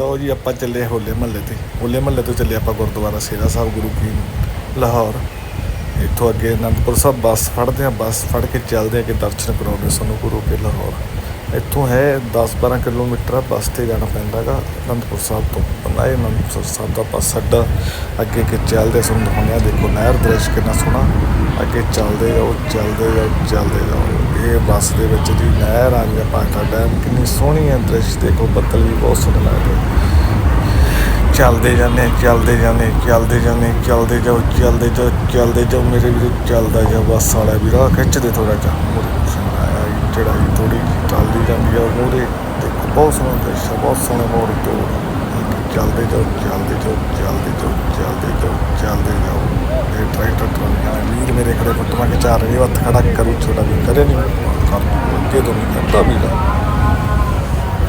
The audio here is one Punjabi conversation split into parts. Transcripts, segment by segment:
ਲਓ ਜੀ, ਆਪਾਂ ਚੱਲੇ ਹੋਲੇ ਮਹੱਲੇ ਤੇ। ਹੋਲੇ ਮਹੱਲੇ ਤੋਂ ਚੱਲੇ ਆਪਾਂ ਗੁਰਦੁਆਰਾ ਸੇਰਾ ਸਾਹਿਬ, ਗੁਰੂ ਕੀ ਲਾਹੌਰ। ਇੱਥੋਂ ਅੱਗੇ ਅਨੰਦਪੁਰ ਸਾਹਿਬ, ਬੱਸ ਫੜਦੇ ਆ ਬੱਸ ਫੜ ਕੇ ਚੱਲਦੇ ਆ ਕਿ ਦਰਸ਼ਨ ਕਰਾਉਣੇ ਸਾਨੂੰ ਗੁਰੂ ਕੇ ਲਾਹੌਰ। ਇੱਥੋਂ ਹੈ 10-12 ਕਿਲੋਮੀਟਰ ਆ, ਬੱਸ ਤੇ ਜਾਣਾ ਪੈਂਦਾ ਪੈਂਦਾਗਾ ਅਨੰਦਪੁਰ ਸਾਹਿਬ ਤੋਂ। ਬਣਾਏ ਅਨੰਦਪੁਰ ਸਾਹਿਬ ਦਾ ਬੱਸ ਅੱਡਾ ਅੱਗੇ ਕਿ ਚੱਲਦੇ ਸਾਨੂੰ ਦਿਖਾਉਂਦੇ ਆ। ਦੇਖੋ ਨਹਿਰ ਦ੍ਰਿਸ਼ ਕਿੰਨਾ ਸੋਹਣਾ ਅੱਗੇ ਚੱਲਦੇ ਜਾਓ ਚੱਲਦੇ ਜਾਓ ਚੱਲਦੇ ਜਾਓ। ਇਹ ਬੱਸ ਦੇ ਵਿੱਚ ਜੀ ਨਹਿਰ ਆ ਗਿਆ ਪਾਟਾ ਡੈਮ। ਕਿੰਨੀ ਸੋਹਣੀ ਹੈ ਦ੍ਰਿਸ਼ ਦੇਖੋ ਬੱਦਲ ਵੀ ਬਹੁਤ ਸੋਹਣੇ ਲੱਗਦੇ। ਚੱਲਦੇ ਜਾਂਦੇ ਚੱਲਦੇ ਜਾਂਦੇ ਚੱਲਦੇ ਜਾਂਦੇ ਚੱਲਦੇ ਜਾਓ ਚੱਲਦੇ ਜਾਓ ਚੱਲਦੇ ਜਾਓ ਮੇਰੇ ਵੀਰੋ ਚੱਲਦਾ ਜਾ ਬੱਸ ਵਾਲਾ ਵੀਰਾ ਖਿੱਚਦੇ ਥੋੜਾ ਜਿਹਾ। ਚੜਾਈ ਥੋੜੀ ਚੱਲਦੀ ਜਾਂਦੀ ਆ ਮੂਹਰੇ ਦੇਖੋ ਬਹੁਤ ਸੋਹਣਾ ਦ੍ਰਿਸ਼ ਆ, ਬਹੁਤ ਸੋਹਣੇ ਮੋੜ ਤੋਂ ਚੱਲਦੇ ਜਾਓ ਚੱਲਦੇ ਜਾਓ ਚੱਲਦੇ ਜਾਓ ਚੱਲਦੇ ਜਾਓ ਚੱਲਦੇ ਜਾਓ। ਇਹ ਟਰੈਕਟਰ ਟਰਾਲੀਆਂ ਵੀਰ ਮੇਰੇ ਖੜੇ ਫੋਟੋਆਂ ਖਿਚਾ ਰਹੇ ਹੱਥ ਖੜਾ ਕਰੂ, ਛੋਟਾ ਵੀ ਕਰੇ ਨਹੀਂ ਕਰ ਅੱਗੇ ਤੋਂ ਨਹੀਂ ਕਰਦਾ ਵੀ ਲਾ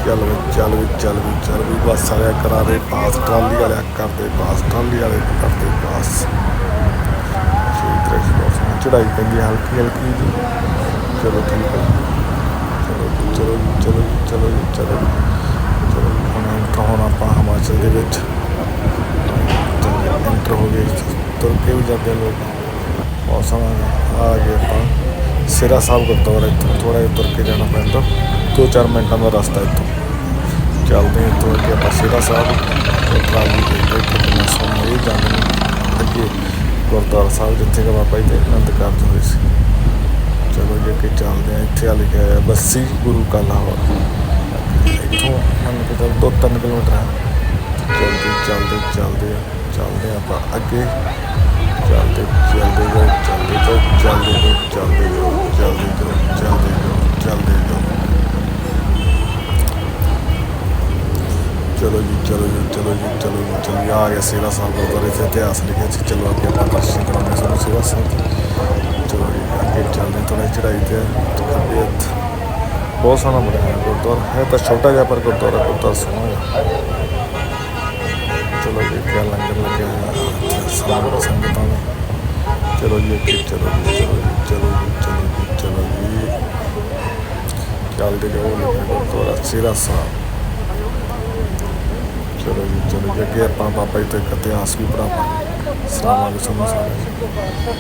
ਚੱਲ ਵੀ ਚੱਲ ਵੀ ਚੱਲ ਵੀ ਚੱਲ ਵੀ, ਬੱਸ ਵਾਲਿਆ ਕਰਾ ਦੇ ਪਾਸ ਟਰਾਲੀ ਵਾਲਿਆ ਕਰਦੇ ਪਾਸ ਟਰਾਲੀ ਵਾਲੇ ਕਰਦੇ ਪਾਸ ਸ਼ੇਤਰੇ ਜੀ ਚੜਾਈ ਪੈਂਦੀ ਹਲਕੀ ਹਲਕੀ ਜੀ। ਚਲੋ ਠੀਕ ਹੈ ਚਲੋ ਚਲੋ ਜੀ, ਚਲੋ ਜੀ, ਚਲੋ ਜੀ, ਚਲੋ ਜੀ, ਚਲੋ ਜੀ, ਹੁਣ enter ਹੋਣਾ ਆਪਾਂ ਹਿਮਾਚਲ ਦੇ ਵਿੱਚ। ਇੰਟਰ ਹੋ ਗਏ ਤੁਰ ਕੇ ਵੀ ਜਾਂਦੇ ਲੋਕ। ਬਹੁਤ ਸਮਾਂ ਆ ਗਏ ਆਪਾਂ। ਸਿਰਾ ਸਾਹਿਬ ਗੁਰਦੁਆਰਾ ਇੱਥੋਂ ਥੋੜਾ ਜਿਹਾ ਤੁਰ ਕੇ ਜਾਣਾ ਪੈਂਦਾ। ਦੋ ਚਾਰ ਮਿੰਟਾਂ ਦਾ ਰਸਤਾ ਇੱਥੋਂ। ਚੱਲਦੇ ਹਾਂ ਤੁਰ ਕੇ ਆਪਾਂ ਸਿਰਾ ਸਾਹਿਬ। ਟਰਾਲੀ ਦੇ ਕੇ ਕਿੰਨਾ ਸੋਹਣਾ ਇਹ ਜਾਂਦੇ ਅੱਗੇ ਗੁਰਦੁਆਰਾ ਸਾਹਿਬ ਜਿੱਥੇ ਕਿ ਬਾਬਾ ਜੀ ਦੇ ਆਨੰਦ ਕਾਰਜ ਹੋਏ ਸੀ। ਚਲੋ ਜੀ ਅੱਗੇ ਚੱਲਦੇ ਹਾਂ ਇੱਥੇ ਆ ਲਿਖਿਆ ਹੋਇਆ ਬੱਸੀ ਗੁਰੂ ਕਾ ਲਾਹੌਰ ਇੱਥੋਂ ਮੰਨ ਕੇ ਚੱਲ ਦੋ ਤਿੰਨ ਕਿਲੋਮੀਟਰ ਹੈ ਚੱਲਦੇ ਚੱਲਦੇ ਚੱਲਦੇ ਆ ਚੱਲਦੇ ਆ ਆਪਾਂ ਅੱਗੇ ਚੱਲਦੇ ਚੱਲਦੇ ਜਾਓ ਚੱਲਦੇ ਜਾਓ ਚੱਲਦੇ ਜਾਓ ਚੱਲਦੇ ਜਾਓ ਚੱਲਦੇ ਜਾਓ ਚੱਲਦੇ ਜਾਓ ਚੱਲਦੇ ਜਾਓ ਚਲੋ ਜੀ ਚਲੋ ਜੀ ਚਲੋ ਜੀ ਚਲੋ ਜੀ ਚਲੋ ਜੀ ਆ ਗਿਆ ਸੇਵਾ ਸਾਹਿਬ ਗੁਰਦੁਆਰੇ ਤੇ ਇਤਿਹਾਸ ਲਿਖਿਆ ਸੀ ਚਲੋ ਅੱਗੇ ਆਪਾਂ ਦਰਸ਼ਨ ਚੱਲਦੇ ਚੜਾਈ ਤੇ ਖੱਬੇ ਹੱਥ। ਬਹੁਤ ਸੋਹਣਾ ਬਣਿਆ ਗੁਰਦੁਆਰਾ। ਹੈ ਤਾਂ ਛੋਟਾ ਜਿਹਾ, ਪਰ ਗੁਰਦੁਆਰਾ ਗੁਰਦੁਆਰਾ ਸੋਹਣਾ ਹੈ ਚਲੋ ਜੀ, ਕਿਆ ਲੰਗਰ ਲੱਗਿਆ ਹੋਇਆ। ਸਾਰਾ ਸੰਗਤਾਂ ਦਾ ਚਲੋ ਜੀ, ਅੱਗੇ ਚਲੋ ਜੀ ਚਲੋ ਜੀ ਚਲੋ ਜੀ ਚਲੋ ਜੀ ਚਲੋ ਜੀ। ਚੱਲਦੇ ਜਾਓ ਲਿਖਿਆ ਗੁਰਦੁਆਰਾ, ਸੇਰਾ ਸਾਹਿਬ। ਚਲੋ ਜੀ ਚਲੋ ਜੀ, ਅੱਗੇ ਆਪਾਂ ਬਾਬਾ ਜੀ ਤੋਂ ਇਤਿਹਾਸ ਵੀ ਪੜਾਵਾਂਗੇ ਸਲਾਮਾਂ ਤੁਹਾਨੂੰ ਸਾਰੇ।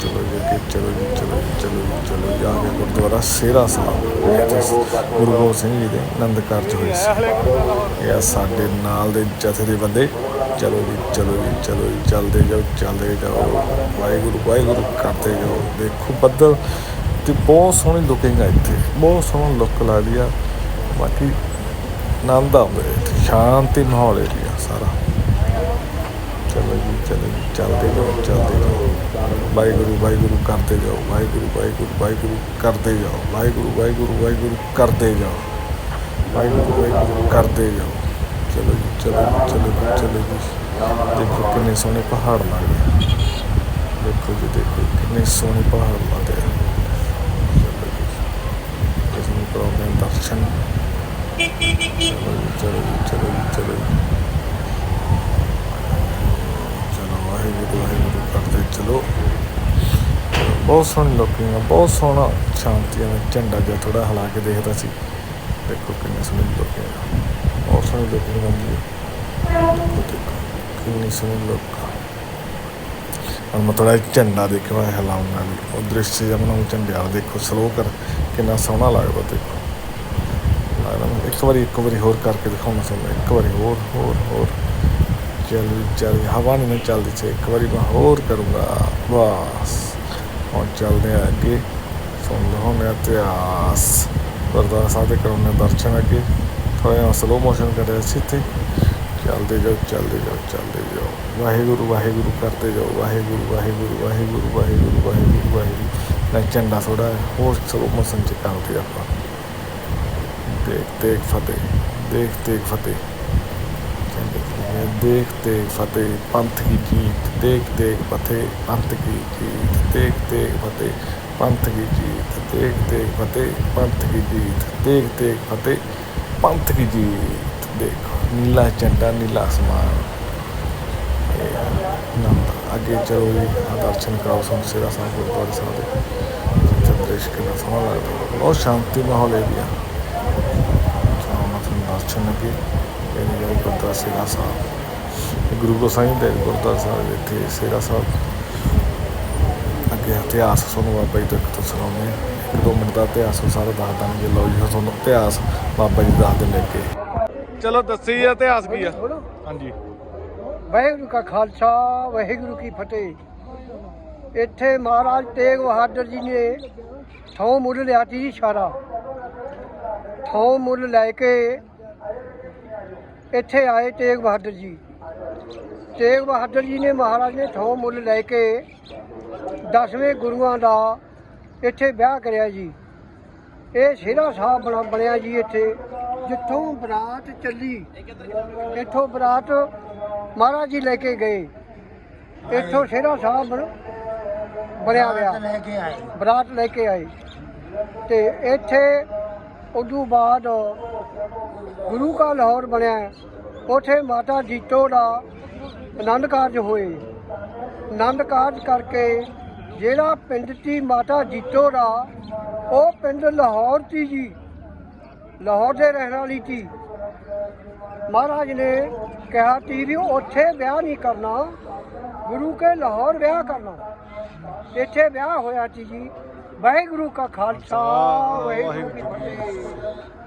ਚਲੋ ਜੀ, ਅੱਗੇ ਚਲੋ ਜੀ ਚਲੋ ਜੀ ਚਲੋ ਜੀ ਚਲੋ ਜੀ, ਆ ਗਿਆ ਗੁਰਦੁਆਰਾ ਸੇਰਾ ਸਾਹਿਬ, ਇੱਥੇ ਗੁਰੂ ਗੋਬਿੰਦ ਸਿੰਘ ਜੀ ਦੇ ਆਨੰਦ ਕਾਰਜ ਹੋਏ ਸੀ। ਇਹ ਆ ਸਾਡੇ ਨਾਲ ਦੇ ਜਥੇ ਦੇ ਬੰਦੇ ਚਲੋ ਜੀ ਚਲੋ ਜੀ ਚਲੋ ਜੀ, ਚੱਲਦੇ ਜਾਓ ਚੱਲਦੇ ਜਾਓ। ਵਾਹਿਗੁਰੂ ਵਾਹਿਗੁਰੂ, ਕਰਦੇ ਜਾਓ। ਦੇਖੋ ਬੱਦਲ, ਤੇ ਬਹੁਤ ਸੋਹਣੀ ਲੁਕਿੰਗ ਆ ਇੱਥੇ। ਬਹੁਤ ਸੋਹਣਾ ਲੁੱਕ ਲੱਗਦੀ ਆ ਬਾਕੀ ਆਨੰਦ ਆਉਂਦਾ ਇੱਥੇ ਸ਼ਾਂਤੀ ਮਾਹੌਲ ਏਰੀਆ ਸਾਰਾ। ਚਲੋ ਜੀ ਚਲੋ ਜੀ ਚੱਲਦੇ ਜਾਓ ਚੱਲਦੇ ਜਾਓ ਵਾਹਿਗੁਰੂ ਵਾਹਿਗੁਰੂ ਕਰਦੇ ਜਾਓ ਵਾਹਿਗੁਰੂ ਵਾਹਿਗੁਰੂ ਵਾਹਿਗੁਰੂ ਕਰਦੇ ਜਾਓ ਵਾਹਿਗੁਰੂ ਵਾਹਿਗੁਰੂ ਵਾਹਿਗੁਰੂ ਕਰਦੇ ਜਾਓ ਵਾਹਿਗੁਰੂ ਵਾਹਿਗੁਰੂ ਕਰਦੇ ਜਾਓ ਚਲੋ ਜੀ ਚਲੋ ਜੀ ਚਲੋ ਜੀ ਚਲੋ ਜੀ ਦੇਖੋ ਕਿੰਨੇ ਸੋਹਣੇ ਪਹਾੜ ਲੱਗਦੇ ਆ। ਦੇਖੋ ਜੀ ਦੇਖੋ ਕਿੰਨੇ ਸੋਹਣੇ ਪਹਾੜ ਲੱਗਦੇ ਆ ਚਲੋ ਜੀ ਇਸ ਨੂੰ ਕਰਾਉਂਦੇ ਹਾਂ ਦਰਸ਼ਨ ਚਲੋ ਜੀ ਚਲੋ ਜੀ ਚਲੋ ਜੀ ਚਲੋ ਜੀ ਚਲੋ ਵਾਹਿਗੁਰੂ ਵਾਹਿਗੁਰੂ ਕਰਦੇ ਚਲੋ। ਬਹੁਤ ਸੋਹਣੀ ਲੋਕਿੰਗ ਆ ਬਹੁਤ ਸੋਹਣਾ ਸ਼ਾਂਤੀ ਆ ਝੰਡਾ ਜਿਹਾ ਥੋੜਾ ਹਿਲਾ ਕੇ ਦੇਖਦਾ ਸੀ। ਦੇਖੋ ਕਿੰਨੀ ਸੋਹਣੀ ਲੋਕਿੰਗ ਆ ਬਹੁਤ ਸੋਹਣੀ ਲੋਕਿੰਗ ਆਉਂਦੀ ਹੈ ਦੇਖੋ ਕਿੰਨੀ ਸੋਹਣੀ ਲੋਕ। ਹੁਣ ਮੈਂ ਥੋੜਾ ਝੰਡਾ ਦੇਖਣਾ ਹਿਲਾਉਣਾ ਵੀ ਉਹ ਦ੍ਰਿਸ਼ ਜਿਹਾ ਬਣਾਉਂ ਝੰਡੇ ਵਾਲਾ ਦੇਖੋ ਸਲੋ ਕਰ। ਕਿੰਨਾ ਸੋਹਣਾ ਲੱਗਦਾ ਦੇਖੋ। ਲੱਗਦਾ ਇੱਕ ਵਾਰੀ ਇੱਕ ਵਾਰੀ ਹੋਰ ਕਰਕੇ ਦਿਖਾਉਣਾ ਚਾਹੁੰਦਾ, ਇੱਕ ਵਾਰੀ ਹੋਰ ਹੋਰ ਹੋਰ। ਚੱਲ ਚੱਲ, ਹਵਾ ਨਹੀਂ ਨਾ ਚੱਲਦੀ ਸੀ। ਇੱਕ ਵਾਰੀ ਮੈਂ ਹੋਰ ਕਰੂੰਗਾ। ਬਸ, ਹੁਣ ਚੱਲਦੇ ਆ ਅੱਗੇ। ਸੁਣ ਲਓ ਮੇਰਾ ਇਤਿਹਾਸ। ਗੁਰਦੁਆਰਾ ਸਾਹਿਬ ਦੇ ਕਰਾਉਣੇ ਦਰਸ਼ਨ ਅੱਗੇ। ਥੋੜਾ ਜਿਹਾ ਸਲੋ ਮੋਸ਼ਨ ਕਰਿਆ ਸੀ ਇੱਥੇ। ਚੱਲਦੇ ਜਾਓ ਚੱਲਦੇ ਜਾਓ ਚੱਲਦੇ ਜਾਓ। ਵਾਹਿਗੁਰੂ ਵਾਹਿਗੁਰੂ ਕਰਦੇ ਜਾਓ। ਵਾਹਿਗੁਰੂ ਵਾਹਿਗੁਰੂ ਵਾਹਿਗੁਰੂ ਵਾਹਿਗੁਰੂ ਵਾਹਿਗੁਰੂ ਵਾਹਿਗੁਰੂ। ਨਾ ਝੰਡਾ ਥੋੜਾ ਹੋਰ ਸਲੋ ਮੋਸ਼ਨ ਚ ਕਰਦੇ ਆਪਾਂ। ਦੇਖ ਦੇਖ ਫਤਿਹ, ਦੇਖ ਦੇਖ ਫਤਿਹ। ਦੇਖ ਦੇਖ ਫਤਿਹ, ਪੰਥ ਕੀ ਜੀਤ, ਦੇਖ ਦੇਖ ਫਤਿਹ, ਪੰਥ ਕੀ ਜੀਤ, ਦੇਖ ਦੇਖ ਫਤਿਹ, ਪੰਥ ਕੀ ਜੀਤ, ਦੇਖ ਦੇਖ ਫਤਿਹ, ਪੰਥ ਕੀ ਜੀਤ, ਦੇਖ ਦੇਖ ਫਤਿਹ, ਪੰਥ ਕੀ ਜੀਤ, ਦੇਖੋ। ਨੀਲਾ ਝੰਡਾ, ਨੀਲਾ ਅਸਮਾਨ। ਨੰਦ ਅੱਗੇ ਚਲੋ ਜੀ ਦਰਸ਼ਨ ਕਰਾਓ ਸਾਨੂੰ ਸੇਵਾ ਸਾਹਿਬ, ਗੁਰਦੁਆਰਾ ਸਾਹਿਬ ਦੇ। ਜਿੱਥੇ ਦ੍ਰਿਸ਼ ਕਿੰਨਾ ਸੋਹਣਾ ਲੱਗਦਾ। ਬਹੁਤ ਸ਼ਾਂਤੀ ਮਾਹੌਲ ਹੈ ਏਰੀਆ ਤੁਹਾਨੂੰ ਦਰਸ਼ਨ ਲੱਗੇ ਗੁਰਦੁਆਰਾ ਸੇਰਾ ਸਾਹਿਬ। ਗੁਰੂ ਗੋਸਾਈ ਦੇ ਗੁਰਦੁਆਰਾ ਸਾਹਿਬ ਇੱਥੇ ਸੇਰਾ ਸਾਹਿਬ। ਅੱਗੇ ਇਤਿਹਾਸ ਤੁਹਾਨੂੰ ਬਾਬਾ ਜੀ ਤੋਂ ਇੱਕ ਤੋਂ ਸੁਣਾਉਂਦੇ। ਇੱਕ ਦੋ ਮਿੰਟ ਦਾ ਇਤਿਹਾਸ ਸਾਰਾ ਦੱਸ ਦਾਂਗੇ ਲਓ ਜੀ ਤੁਹਾਨੂੰ ਇਤਿਹਾਸ ਬਾਬਾ ਜੀ ਦੱਸ ਦਿੰਦੇ ਅੱਗੇ। ਚਲੋ ਦੱਸੀ ਇਤਿਹਾਸ ਕੀ ਆ? ਹਾਂਜੀ। ਵਾਹਿਗੁਰੂ ਕਾ ਖਾਲਸਾ ਵਾਹਿਗੁਰੂ ਕੀ ਫਤਿਹ। ਇੱਥੇ ਮਹਾਰਾਜ ਤੇਗ ਬਹਾਦਰ ਜੀ ਨੇ ਥੋਂ ਮੁੱਲ ਲਿਆ ਤੀ ਜੀ ਸਾਰਾ ਥੋਂ ਮੁੱਲ ਲੈ ਕੇ ਇੱਥੇ ਆਏ ਤੇਗ ਬਹਾਦਰ ਜੀ। ਤੇਗ ਬਹਾਦਰ ਜੀ ਨੇ ਮਹਾਰਾਜ ਨੇ ਥੋਂ ਮੁੱਲ ਲੈ ਕੇ ਦਸਵੇਂ ਗੁਰੂਆਂ ਦਾ ਇੱਥੇ ਵਿਆਹ ਕਰਿਆ ਜੀ। ਇਹ ਸ਼ੇਰਾ ਸਾਹਿਬ ਬਣਾ ਬਣਿਆ ਜੀ ਇੱਥੇ ਜਿੱਥੋਂ ਬਰਾਤ ਚੱਲੀ ਇੱਥੋਂ ਬਰਾਤ ਮਹਾਰਾਜ ਜੀ ਲੈ ਕੇ ਗਏ। ਇੱਥੋਂ ਸ਼ੇਰਾ ਸਾਹਿਬ ਬਣ- ਬਣਿਆ ਗਿਆ ਬਰਾਤ ਲੈ ਕੇ ਆਏ। ਤੇ ਇੱਥੇ ਉਦੋਂ ਬਾਅਦ ਗੁਰੂ ਕਾ ਲਾਹੌਰ ਬਣਿਆ ਉੱਥੇ ਮਾਤਾ ਜੀਤੋ ਦਾ ਆਨੰਦ ਕਾਰਜ ਹੋਏ। ਆਨੰਦ ਕਾਰਜ ਕਰਕੇ ਜਿਹੜਾ ਪਿੰਡ ਦੀ ਮਾਤਾ ਜੀਤੋ ਦਾ ਉਹ ਪਿੰਡ ਲਾਹੌਰ ਸੀ ਜੀ। ਲਾਹੌਰ ਦੇ ਰਹਿਣ ਵਾਲੀ ਸੀ। ਮਹਾਰਾਜ ਨੇ ਕਿਹਾ ਤੀ ਵੀ ਉੱਥੇ ਵਿਆਹ ਨਹੀਂ ਕਰਨਾ ਗੁਰੂ ਕੇ ਲਾਹੌਰ ਵਿਆਹ ਕਰਨਾ। ਇੱਥੇ ਵਿਆਹ ਹੋਇਆ ਸੀ ਜੀ। ਵਾਹਿਗੁਰੂ ਕਾ ਖਾਲਸਾ ਵਾਹਿਗੁਰੂ ਕੀ ਫਤਿਹ।